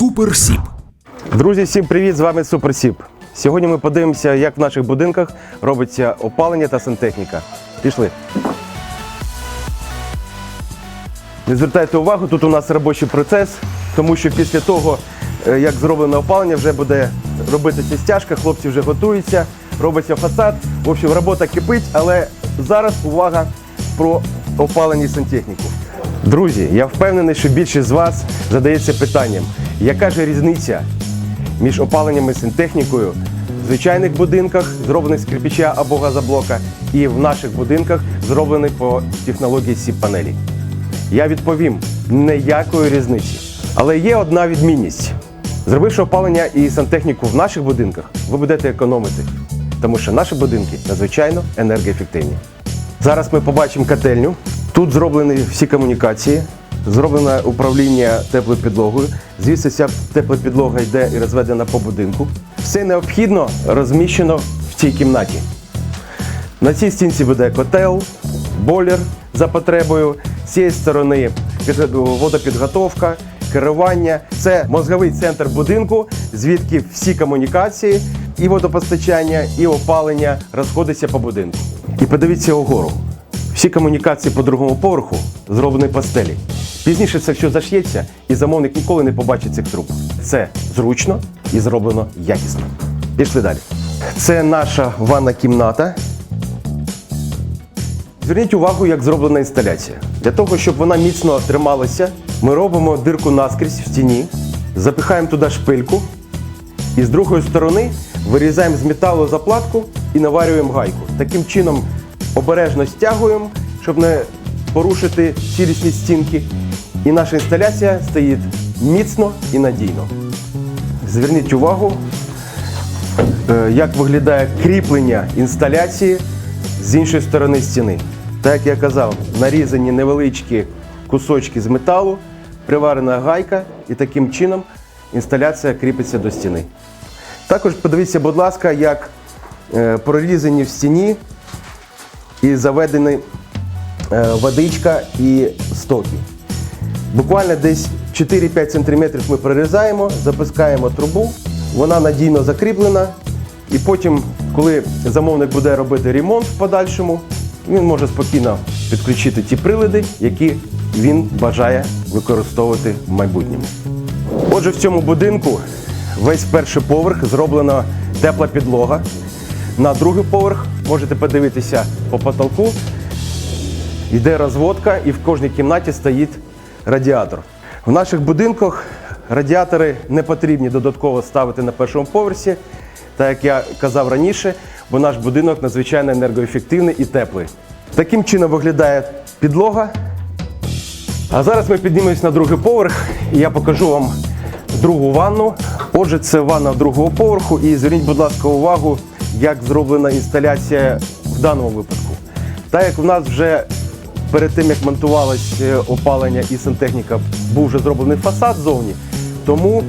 Суперсіп. Друзі, всім привіт! З вами Суперсіп. Сьогодні ми подивимося, як в наших будинках робиться опалення та сантехніка. Пішли. Не звертайте увагу, тут у нас робочий процес, тому що після того, е, як зроблено опалення, вже буде робитися стяжка, хлопці вже готуються, робиться фасад. В общем, робота кипить, але зараз увага про опалення сантехніку. Друзі, я впевнений, що більшість з вас задається питанням, яка ж різниця між опаленням і сантехнікою в звичайних будинках, зроблених з кирпича або газоблока, і в наших будинках, зроблених по технології сіп-панелі. Я відповім ніякої різниці. Але є одна відмінність. Зробивши опалення і сантехніку в наших будинках, ви будете економити, тому що наші будинки надзвичайно енергоефективні. Зараз ми побачимо котельню. Тут зроблені всі комунікації, зроблене управління теплою підлогою. Звідси ця тепла підлога йде і розведена по будинку. Все необхідно розміщено в цій кімнаті. На цій стінці буде котел, бойлер за потребою. З цієї сторони водопідготовка, керування. Це мозговий центр будинку, звідки всі комунікації, і водопостачання, і опалення розходяться по будинку. І подивіться угору. Всі комунікації по другому поверху зроблені по стелі. Пізніше це все заш'ється, і замовник ніколи не побачить цих труб. Це зручно і зроблено якісно. Пішли далі. Це наша ванна кімната. Зверніть увагу, як зроблена інсталяція. Для того, щоб вона міцно трималася, ми робимо дирку наскрізь в стіні, запихаємо туди шпильку і з другої сторони вирізаємо з металу заплатку і наварюємо гайку. Таким чином обережно стягуємо, щоб не порушити цілісність стінки. І наша інсталяція стоїть міцно і надійно. Зверніть увагу, е, як виглядає кріплення інсталяції з іншої сторони стіни. Так як я казав, нарізані невеличкі кусочки з металу, приварена гайка, і таким чином інсталяція кріпиться до стіни. Також подивіться, будь ласка, як е, прорізані в стіні і заведені е, водичка і стоки. Буквально десь 4-5 см ми прорізаємо, запускаємо трубу, вона надійно закріплена. І потім, коли замовник буде робити ремонт в подальшому, він може спокійно підключити ті прилади, які він бажає використовувати в майбутньому. Отже, в цьому будинку весь перший поверх зроблена тепла підлога. На другий поверх можете подивитися по потолку. Йде розводка і в кожній кімнаті стоїть радіатор. В наших будинках радіатори не потрібні додатково ставити на першому поверсі, так як я казав раніше, бо наш будинок надзвичайно енергоефективний і теплий. Таким чином виглядає підлога. А зараз ми піднімемось на другий поверх і я покажу вам другу ванну. Отже, це ванна другого поверху. І зверніть, будь ласка, увагу, як зроблена інсталяція в даному випадку. Так як в нас вже перед тим, як монтувалось опалення і сантехніка, був вже зроблений фасад зовні, тому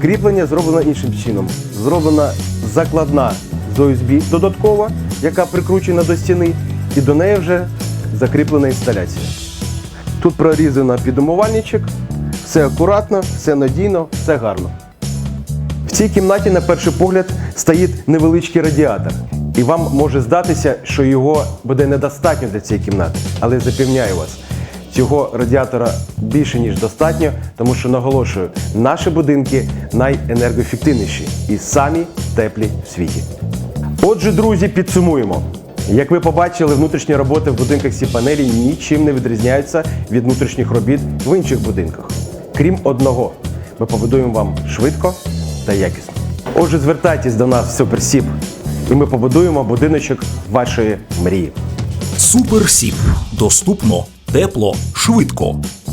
кріплення зроблено іншим чином. Зроблена закладна з OSB додаткова, яка прикручена до стіни, і до неї вже закріплена інсталяція. Тут прорізано під умивальничок, все акуратно, все надійно, все гарно. В цій кімнаті, на перший погляд, стоїть невеличкий радіатор. І вам може здатися, що його буде недостатньо для цієї кімнати. Але запевняю вас, цього радіатора більше, ніж достатньо, тому що наголошую, наші будинки найенергоефективніші і самі теплі в світі. Отже, друзі, підсумуємо. Як ви побачили, внутрішні роботи в будинках Сі-панелі нічим не відрізняються від внутрішніх робіт в інших будинках. Крім одного, ми побудуємо вам швидко та якісно. Отже, звертайтесь до нас в Суперсіп, і ми побудуємо будиночок вашої мрії. Суперсіп. Доступно, тепло, швидко.